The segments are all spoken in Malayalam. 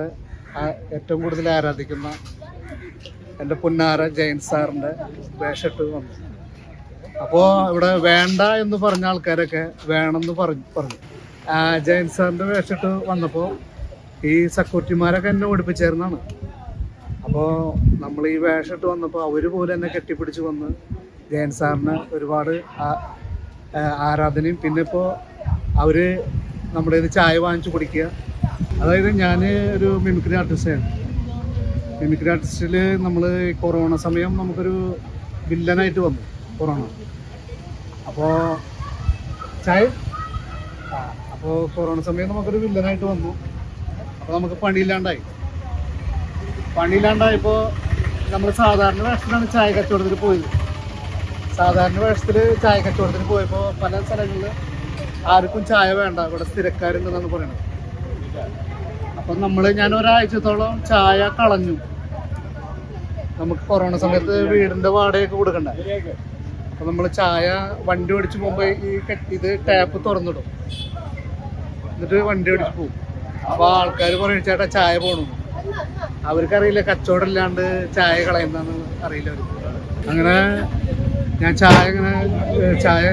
ഏറ്റവും കൂടുതൽ ആരാധിക്കുന്ന എന്റെ പുന്നാര ജയൻ സാറിന്റെ വേഷട്ട് വന്നു. അപ്പോൾ ഇവിടെ വേണ്ട എന്ന് പറഞ്ഞ ആൾക്കാരൊക്കെ വേണമെന്ന് പറഞ്ഞു. പറഞ്ഞു ജയൻ സാറിന്റെ വേഷട്ട് വന്നപ്പോൾ ഈ സെക്യൂരിറ്റിമാരൊക്കെ എന്നെ ഓടിപ്പിച്ചേർന്നാണ്. അപ്പോൾ നമ്മൾ ഈ വേഷട്ട് വന്നപ്പോൾ അവർ പോലും എന്നെ കെട്ടിപ്പിടിച്ച് വന്ന് ജയൻ സാറിന് ഒരുപാട് ആരാധനയും. പിന്നെ ഇപ്പോൾ അവർ നമ്മുടെ ഇത് ചായ വാങ്ങിച്ചു കുടിക്കുക. അതായത് ഞാൻ ഒരു മിമിക്രി ആർട്ടിസ്റ്റാണ് മിമിക്രി ആർട്ടിസ്റ്റിൽ നമ്മൾ കൊറോണ സമയം നമുക്കൊരു വില്ലനായിട്ട് വന്നു കൊറോണ അപ്പോൾ ചായ? അപ്പോ അപ്പോൾ കൊറോണ സമയം നമുക്കൊരു വില്ലനായിട്ട് വന്നു. അപ്പോൾ നമുക്ക് പണിയില്ലാണ്ടായി. പണിയില്ലാണ്ടായപ്പോൾ നമ്മൾ സാധാരണ വേഷത്തിലാണ് ചായ കച്ചവടത്തിന് പോയത്. സാധാരണ വേഷത്തിൽ ചായ കച്ചവടത്തിന് പോയപ്പോൾ പല സ്ഥലങ്ങളിൽ ആർക്കും ചായ വേണ്ട ഇവിടെ സ്ഥിരക്കാരുണ്ടെന്നാണ് പറയുന്നത്. അപ്പം നമ്മൾ ഞാൻ ഒരാഴ്ചത്തോളം ചായ കളഞ്ഞു. നമുക്ക് കൊറോണ സമയത്ത് വീടിന്റെ വാടകയൊക്കെ കൊടുക്കണ്ടേ? അപ്പൊ നമ്മൾ ചായ വണ്ടി ഓടിച്ച് പോകുമ്പോൾ ഈ ഇത് ടാപ്പ് തുറന്നിടും. എന്നിട്ട് വണ്ടി ഓടിച്ച് പോകും. അപ്പൊ ആൾക്കാർ പറയും ചേട്ടാ ചായ പോണു. അവർക്കറിയില്ല കച്ചവടം ഇല്ലാണ്ട് ചായ കളയുന്നതെന്ന് അറിയില്ല അവർക്ക്. അങ്ങനെ ഞാൻ ചായ ഇങ്ങനെ ചായ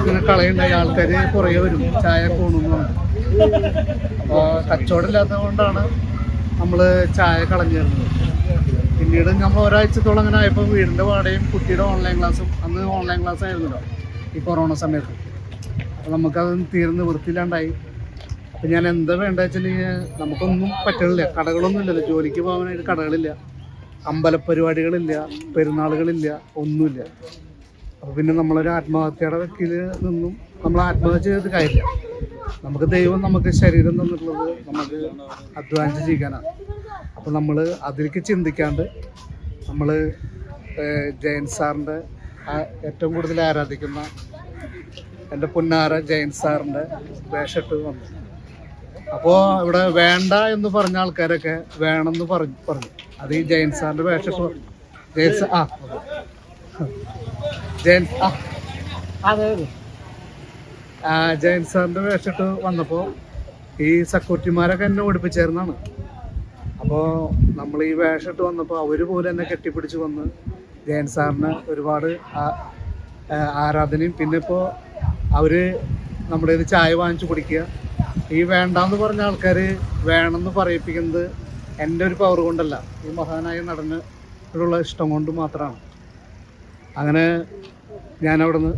ഇങ്ങനെ കളയുണ്ടായി ആൾക്കാർ പുറകെ വരും. ചായ കോണുന്നു അപ്പോൾ കച്ചവടം ഇല്ലാത്തത് കൊണ്ടാണ് നമ്മൾ ചായ കളഞ്ഞിരുന്നത്. പിന്നീട് നമ്മൾ ഒരാഴ്ചത്തോളം അങ്ങനെ ആയപ്പോൾ വീടിന്റെ വാടകയും കുട്ടിയുടെ ഓൺലൈൻ ക്ലാസ്സും അന്ന് ഓൺലൈൻ ക്ലാസ് ആയിരുന്നല്ലോ ഈ കൊറോണ സമയത്ത്. അപ്പോൾ നമുക്കത് തീർന്ന് വൃത്തിയില്ലാണ്ടായി. അപ്പം ഞാൻ എന്താ വേണ്ട വെച്ചാൽ നമുക്കൊന്നും പറ്റണില്ല. കടകളൊന്നും ഇല്ലല്ലോ. ജോലിക്ക് പോകാനായിട്ട് കടകളില്ല. അമ്പലപ്പരിപാടികളില്ല. പെരുന്നാളുകളില്ല. ഒന്നുമില്ല. അപ്പോൾ പിന്നെ നമ്മളൊരു ആത്മഹത്യയുടെ വക്കീൽ നിന്നും നമ്മൾ ആത്മഹത്യ ചെയ്ത് കാര്യമില്ല. നമുക്ക് ദൈവം നമുക്ക് ശരീരം തന്നിട്ടുള്ളത് നമുക്ക് അധ്വാനിച്ച് ജീവിക്കാനാണ് അപ്പോൾ നമ്മൾ അതിലേക്ക് ചിന്തിക്കാണ്ട് നമ്മൾ ജയൻ സാറിന്റെ ഏറ്റവും കൂടുതൽ ആരാധിക്കുന്ന എന്റെ പുന്നാര ജയൻ സാറിന്റെ വേഷട്ട് വന്നു. അപ്പോൾ ഇവിടെ വേണ്ട എന്ന് പറഞ്ഞ ആൾക്കാരൊക്കെ വേണമെന്ന് പറഞ്ഞു പറഞ്ഞു. അത് ഈ ജയൻ സാറിന്റെ വേഷട്ട് ജയൻ സാർ ആ. ജയൻ സാറിന്റെ വേഷിട്ട് വന്നപ്പോൾ ഈ സെക്യൂരിറ്റിമാരൊക്കെ എന്നെ ഓടിപ്പിച്ചേർന്നാണ് അപ്പോൾ നമ്മൾ ഈ വേഷിട്ട് വന്നപ്പോൾ അവർ പോലും എന്നെ കെട്ടിപ്പിടിച്ച് വന്ന് ജയൻ സാറിന് ഒരുപാട് ആരാധനയും. പിന്നെ ഇപ്പോൾ അവർ നമ്മുടെ ഇത് ചായ വാങ്ങിച്ചു കുടിക്കുക. ഈ വേണ്ടാന്ന് പറഞ്ഞ ആൾക്കാർ വേണമെന്ന് പറയിപ്പിക്കുന്നത് എന്റെ ഒരു പവർ കൊണ്ടല്ല. ഈ മഹാനായ നടന് ഉള്ള ഇഷ്ടം കൊണ്ട് മാത്രമാണ്. അങ്ങനെ ഞാൻ അവിടെ നിന്ന്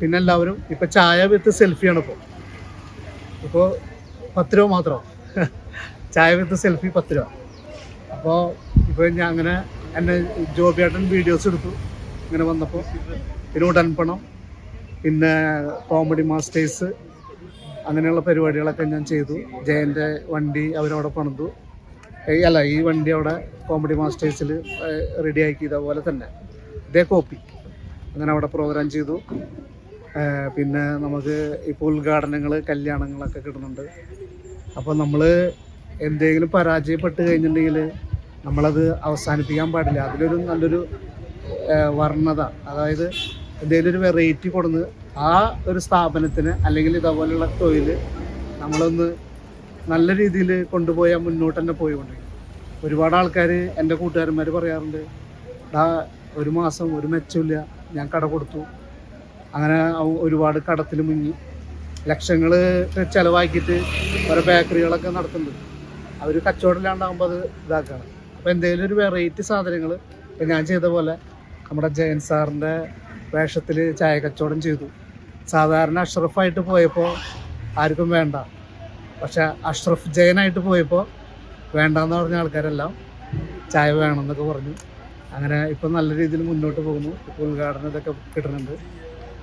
പിന്നെ എല്ലാവരും ഇപ്പം ചായ വിത്ത് സെൽഫിയാണ് ഇപ്പോൾ ഇപ്പോൾ പത്ത് രൂപ മാത്രം. ചായ വിത്ത് സെൽഫി പത്ത് രൂപ. അപ്പോൾ ഇപ്പോൾ ഞാൻ അങ്ങനെ എന്നെ ജോബിയേട്ടൻ വീഡിയോസ് എടുത്തു. ഇങ്ങനെ വന്നപ്പോൾ പിന്നെ ഉടൻപണം പിന്നെ കോമഡി മാസ്റ്റേഴ്സ് അങ്ങനെയുള്ള പരിപാടികളൊക്കെ ഞാൻ ചെയ്തു. ജയന്റെ വണ്ടി അവരവിടെ പണിതു. അല്ല ഈ വണ്ടി അവിടെ കോമഡി മാസ്റ്റേഴ്സിൽ റെഡിയാക്കി ഇതേപോലെ തന്നെ. ഇതേ കോപ്പി അങ്ങനെ അവിടെ പ്രോഗ്രാം ചെയ്തു. പിന്നെ നമുക്ക് ഇപ്പോൾ ഉദ്ഘാടനങ്ങൾ കല്യാണങ്ങളൊക്കെ കിട്ടുന്നുണ്ട്. അപ്പോൾ നമ്മൾ എന്തെങ്കിലും പരാജയപ്പെട്ട് കഴിഞ്ഞിട്ടുണ്ടെങ്കിൽ നമ്മളത് അവസാനിപ്പിക്കാൻ പാടില്ല. അതിലൊരു നല്ലൊരു വർണത അതായത് എന്തെങ്കിലും ഒരു വെറൈറ്റി കൊടുന്ന് ആ ഒരു സ്ഥാപനത്തിന് അല്ലെങ്കിൽ ഇതേപോലെയുള്ള തൊഴിൽ നമ്മളൊന്ന് നല്ല രീതിയിൽ കൊണ്ടുപോയാൽ മുന്നോട്ട് തന്നെ പോയിക്കൊണ്ടിരിക്കും ഒരുപാട് ആൾക്കാർ എന്റെ കൂട്ടുകാരന്മാർ പറയാറുണ്ട് ഒരു മാസം ഒരു മെച്ചമില്ല ഞാൻ കട കൊടുത്തു. അങ്ങനെ ഒരുപാട് കടത്തിൽ മുങ്ങി. ലക്ഷങ്ങൾ ചിലവാക്കിയിട്ട് ഓരോ ബേക്കറികളൊക്കെ നടത്തുന്നുണ്ട്. അവർ കച്ചവടമില്ലാണ്ടാകുമ്പോൾ അത് ഇതാക്കുകയാണ് അപ്പോൾ എന്തെങ്കിലും ഒരു വെറൈറ്റി സാധനങ്ങൾ ഇപ്പം ഞാൻ ചെയ്ത പോലെ നമ്മുടെ ജയൻ സാറിന്റെ വേഷത്തിൽ ചായ കച്ചവടം ചെയ്തു. സാധാരണ അഷ്റഫായിട്ട് പോയപ്പോൾ ആർക്കും വേണ്ട. പക്ഷെ അഷ്റഫ് ജയനായിട്ട് പോയപ്പോൾ വേണ്ടെന്ന് പറഞ്ഞ ആൾക്കാരെല്ലാം ചായ വേണമെന്നൊക്കെ പറഞ്ഞു. അങ്ങനെ ഇപ്പം നല്ല രീതിയിൽ മുന്നോട്ട് പോകുന്നു. ഇപ്പോൾ ഉദ്ഘാടനം ഇതൊക്കെ കിട്ടുന്നുണ്ട്.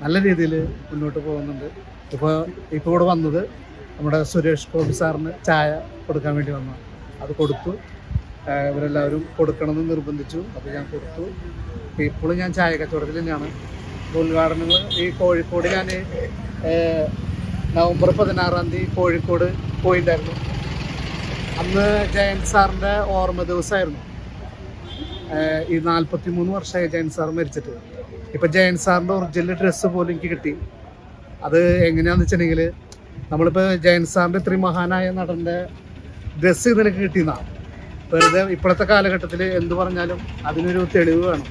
നല്ല രീതിയിൽ മുന്നോട്ട് പോകുന്നുണ്ട്. ഇപ്പോൾ ഇപ്പോൾ ഇവിടെ വന്നത് നമ്മുടെ സുരേഷ് ഗോപി സാറിന് ചായ കൊടുക്കാൻ വേണ്ടി വന്നു അത് കൊടുത്തു. ഇവരെല്ലാവരും കൊടുക്കണമെന്ന് നിർബന്ധിച്ചു. അപ്പോൾ ഞാൻ കൊടുത്തു. ഇപ്പോഴും ഞാൻ ചായ കച്ചവടത്തിൽ തന്നെയാണ്. ഉദ്ഘാടനങ്ങൾ ഈ കോഴിക്കോട് ഞാൻ നവംബർ പതിനാറാം തീയതി കോഴിക്കോട് പോയിട്ടുണ്ടായിരുന്നു അന്ന് ജയന്ത് സാറിന്റെ ഓർമ്മ ദിവസമായിരുന്നു. ഈ നാൽപ്പത്തി മൂന്ന് വർഷമായി ജയൻ സാർ മരിച്ചിട്ട്. ഇപ്പം ജയൻ സാറിന്റെ ഒറിജിനൽ ഡ്രസ്സ് പോലും എനിക്ക് കിട്ടി. അത് എങ്ങനെയാണെന്ന് വെച്ചിട്ടുണ്ടെങ്കിൽ നമ്മളിപ്പോൾ ജയൻ സാറിന്റെ ഇത്രയും മഹാനായ നടന്റെ ഡ്രസ്സ് നിനക്ക് കിട്ടിയെന്നാണ് വെറുതെ ഇപ്പോഴത്തെ കാലഘട്ടത്തിൽ എന്ത് പറഞ്ഞാലും അതിനൊരു തെളിവ് വേണം.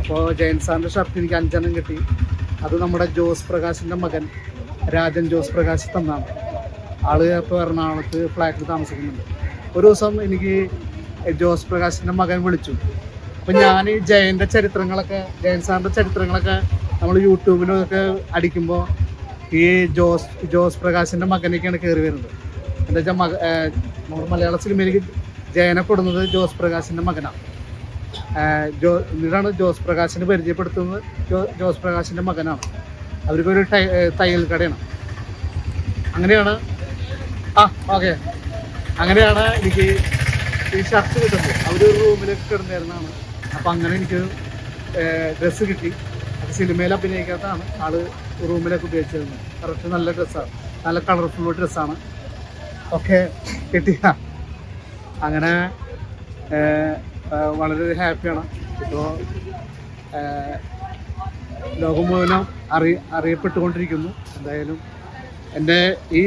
അപ്പോൾ ജയൻ സാറിന്റെ ഷർട്ട് എനിക്ക് അഞ്ചെണ്ണം കിട്ടി. അത് നമ്മുടെ ജോസ് പ്രകാശിന്റെ മകൻ രാജൻ ജോസ് പ്രകാശ് തന്നാണ്. ആൾ ഇപ്പോൾ എറണാകുളത്ത് ഫ്ലാറ്റിൽ താമസിക്കുന്നുണ്ട്. ഒരു ദിവസം എനിക്ക് ജോസ് പ്രകാശിന്റെ മകൻ വിളിച്ചു. അപ്പൊ ഞാൻ ഈ ജയന്റെ ചരിത്രങ്ങളൊക്കെ ജയൻ സാറിന്റെ ചരിത്രങ്ങളൊക്കെ നമ്മൾ യൂട്യൂബിലൊക്കെ അടിക്കുമ്പോൾ ഈ ജോസ് ജോസ് പ്രകാശിന്റെ മകനൊക്കെയാണ് കയറി വരുന്നത്. എന്താ വെച്ചാൽ മക നമ്മുടെ മലയാള സിനിമയിലേക്ക് ജയനെ കൊടുക്കുന്നത് ജോസ് പ്രകാശിന്റെ മകനാണ് ജോ എന്നിട്ടാണ് ജോസ് പ്രകാശിനെ പരിചയപ്പെടുത്തുന്നത് ജോ ജോസ് പ്രകാശിന്റെ മകനാണ് അവർക്കൊരു ടൈ തയ്യൽ കടയാണ്. അങ്ങനെയാണ് ആ ഓക്കെ. അങ്ങനെയാണ് എനിക്ക് ഈ ഷർട്ട് കിട്ടുന്നത് അവർ ഒരു റൂമിലൊക്കെ കിടന്നിരുന്നതാണ് അപ്പം അങ്ങനെ എനിക്ക് ഡ്രസ്സ് കിട്ടി. അത് സിനിമയിൽ അഭിനയിക്കാത്തതാണ്. ആൾ റൂമിലൊക്കെ ഉപയോഗിച്ചിരുന്നത്. കറക്റ്റ് നല്ല ഡ്രസ്സാണ്. നല്ല കളർഫുൾ ഡ്രസ്സാണ്. ഒക്കെ കിട്ടിയ അങ്ങനെ വളരെ ഹാപ്പിയാണ്. ഇപ്പോൾ ലോകം മുഴുവനും അറി അറിയപ്പെട്ടുകൊണ്ടിരിക്കുന്നു. എന്തായാലും എന്റെ ഈ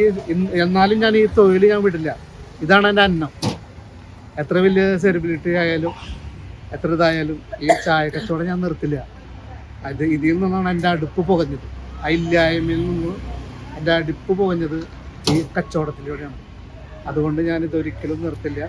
എന്നാലും ഞാൻ ഈ തൊഴിൽ ഞാൻ വിടില്ല. ഇതാണ് എന്റെ അന്നം. എത്ര വലിയ സെലിബ്രിറ്റി ആയാലും എത്ര ഇതായാലും ഈ ചായ കച്ചവടം ഞാൻ നിർത്തില്ല. അത് ഇതിൽ നിന്നാണ് എന്റെ അടുപ്പ് പുകഞ്ഞത്. ആ ഇല്ലായ്മയിൽ നിന്ന് എന്റെ അടുപ്പ് പുകഞ്ഞത് ഈ കച്ചവടത്തിലൂടെയാണ്. അതുകൊണ്ട് ഞാനിതൊരിക്കലും നിർത്തില്ല.